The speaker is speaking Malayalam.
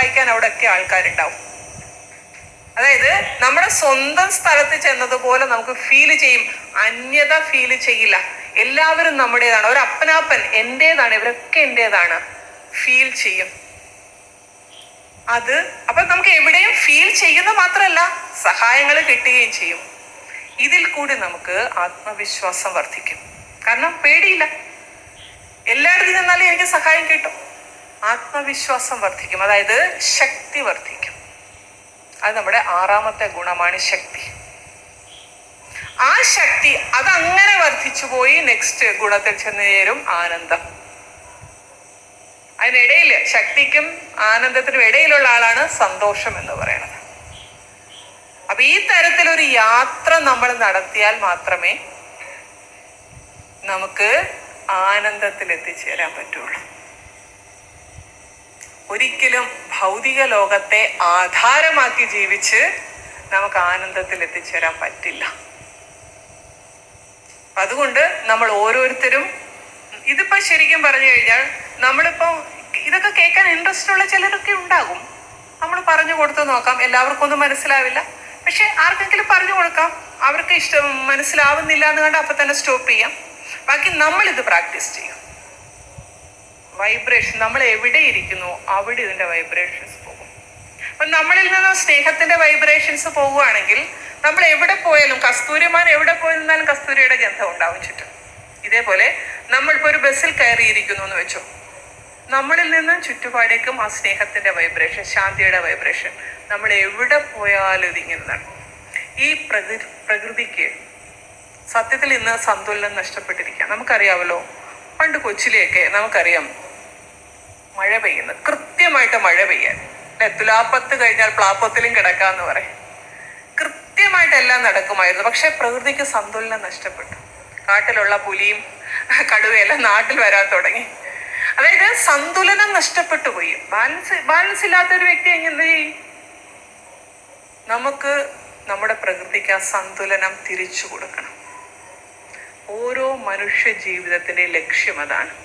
സഹായിക്കാൻ അവിടെയൊക്കെ ആൾക്കാരുണ്ടാവും. അതായത് നമ്മുടെ സ്വന്തം സ്ഥലത്ത് ചെന്നതുപോലെ നമുക്ക് ഫീൽ ചെയ്യും. അന്യത ഫീൽ ചെയ്യില്ല. എല്ലാവരും നമ്മുടേതാണ്. ഒരു അപ്പനാപ്പൻ എന്റേതാണ് ഇവരൊക്കെ എന്റേതാണ്. ഫീൽ ചെയ്യും. അത് അപ്പൊ നമുക്ക് എവിടെയും ഫീൽ ചെയ്യുന്ന മാത്രമല്ല സഹായങ്ങൾ കിട്ടുകയും ചെയ്യും. ഇതിൽ കൂടി നമുക്ക് ആത്മവിശ്വാസം വർദ്ധിക്കും. കാരണം പേടിയില്ല. എല്ലായിടത്തും നിന്നാലും എനിക്ക് സഹായം കിട്ടും. ആത്മവിശ്വാസം വർദ്ധിക്കും. അതായത് ശക്തി വർദ്ധിക്കും. അത് നമ്മുടെ ആറാമത്തെ ഗുണമാണ് ശക്തി. ആ ശക്തി അതങ്ങനെ വർദ്ധിച്ചു പോയി നെക്സ്റ്റ് ഗുണത്തിൽ ചെന്ന് ചേരും ആനന്ദം. അതിനിടയിൽ ശക്തിക്കും ആനന്ദത്തിനും ഇടയിലുള്ള ആളാണ് സന്തോഷം എന്ന് പറയുന്നത്. അപ്പൊ ഈ തരത്തിലൊരു യാത്ര നമ്മൾ നടത്തിയാൽ മാത്രമേ നമുക്ക് ആനന്ദത്തിൽ എത്തിച്ചേരാൻ പറ്റുള്ളൂ. ഒരിക്കലും ഭൗതിക ലോകത്തെ ആധാരമാക്കി ജീവിച്ച് നമുക്ക് ആനന്ദത്തിൽ എത്തിച്ചേരാൻ പറ്റില്ല. അതുകൊണ്ട് നമ്മൾ ഓരോരുത്തരും ഇതിപ്പോ ശരിക്കും പറഞ്ഞു കഴിഞ്ഞാൽ നമ്മളിപ്പോ ഇതൊക്കെ കേൾക്കാൻ ഇൻട്രസ്റ്റ് ഉള്ള ചിലരൊക്കെ ഉണ്ടാകും. നമ്മൾ പറഞ്ഞു കൊടുത്തു നോക്കാം എല്ലാവർക്കും ഒന്നും മനസ്സിലാവില്ല. പക്ഷെ ആർക്കെങ്കിലും പറഞ്ഞു കൊടുക്കാം അവർക്ക് ഇഷ്ടം മനസ്സിലാവുന്നില്ല എന്ന് കണ്ട് അപ്പൊ തന്നെ സ്റ്റോപ്പ് ചെയ്യാം. ബാക്കി നമ്മൾ ഇത് പ്രാക്ടീസ് ചെയ്യും. വൈബ്രേഷൻ നമ്മൾ എവിടെ ഇരിക്കുന്നു അവിടെ ഇതിന്റെ വൈബ്രേഷൻസ് പോകും. അപ്പൊ നമ്മളിൽ നിന്ന് സ്നേഹത്തിന്റെ വൈബ്രേഷൻസ് പോവുകയാണെങ്കിൽ നമ്മൾ എവിടെ പോയാലും കസ്തൂരിമാൻ എവിടെ പോയി നിന്നാലും കസ്തൂരിയുടെ ഗന്ധം ഉണ്ടാവും ചുറ്റും ഇതേപോലെ നമ്മളിപ്പോൾ ഒരു ബസ്സിൽ കയറിയിരിക്കുന്നു എന്ന് വെച്ചോ. നമ്മളിൽ നിന്നും ചുറ്റുപാടേക്കും ആ സ്നേഹത്തിന്റെ വൈബ്രേഷൻ ശാന്തിയുടെ വൈബ്രേഷൻ നമ്മൾ എവിടെ പോയാലും ഇതിങ്ങനെ നടക്കും. ഈ പ്രകൃ പ്രകൃതിക്ക് സത്യത്തിൽ ഇന്ന് സന്തുലനം നഷ്ടപ്പെട്ടിരിക്കുക നമുക്കറിയാമല്ലോ പണ്ട് കൊച്ചിലെയൊക്കെ നമുക്കറിയാം മഴ പെയ്യുന്നത് കൃത്യമായിട്ട് മഴ പെയ്യാൻ. അല്ലെ തുലാപ്പത്ത് കഴിഞ്ഞാൽ പ്ലാപ്പത്തിലും കിടക്കാന്ന് പറയും. കൃത്യമായിട്ട് എല്ലാം നടക്കുമായിരുന്നു. പക്ഷെ പ്രകൃതിക്ക് സന്തുലനം നഷ്ടപ്പെട്ടു. കാട്ടിലുള്ള പുലിയും കടുവയെല്ലാം നാട്ടിൽ വരാൻ തുടങ്ങി. അതായത് സന്തുലനം നഷ്ടപ്പെട്ടു പോയി. ബാലൻസ് ബാലൻസ് ഇല്ലാത്ത ഒരു വ്യക്തി എങ്ങനെ നമുക്ക് നമ്മുടെ പ്രകൃതിക്ക് ആ സന്തുലനം തിരിച്ചു കൊടുക്കണം. ഓരോ മനുഷ്യ ജീവിതത്തിന്റെ ലക്ഷ്യം അതാണ്.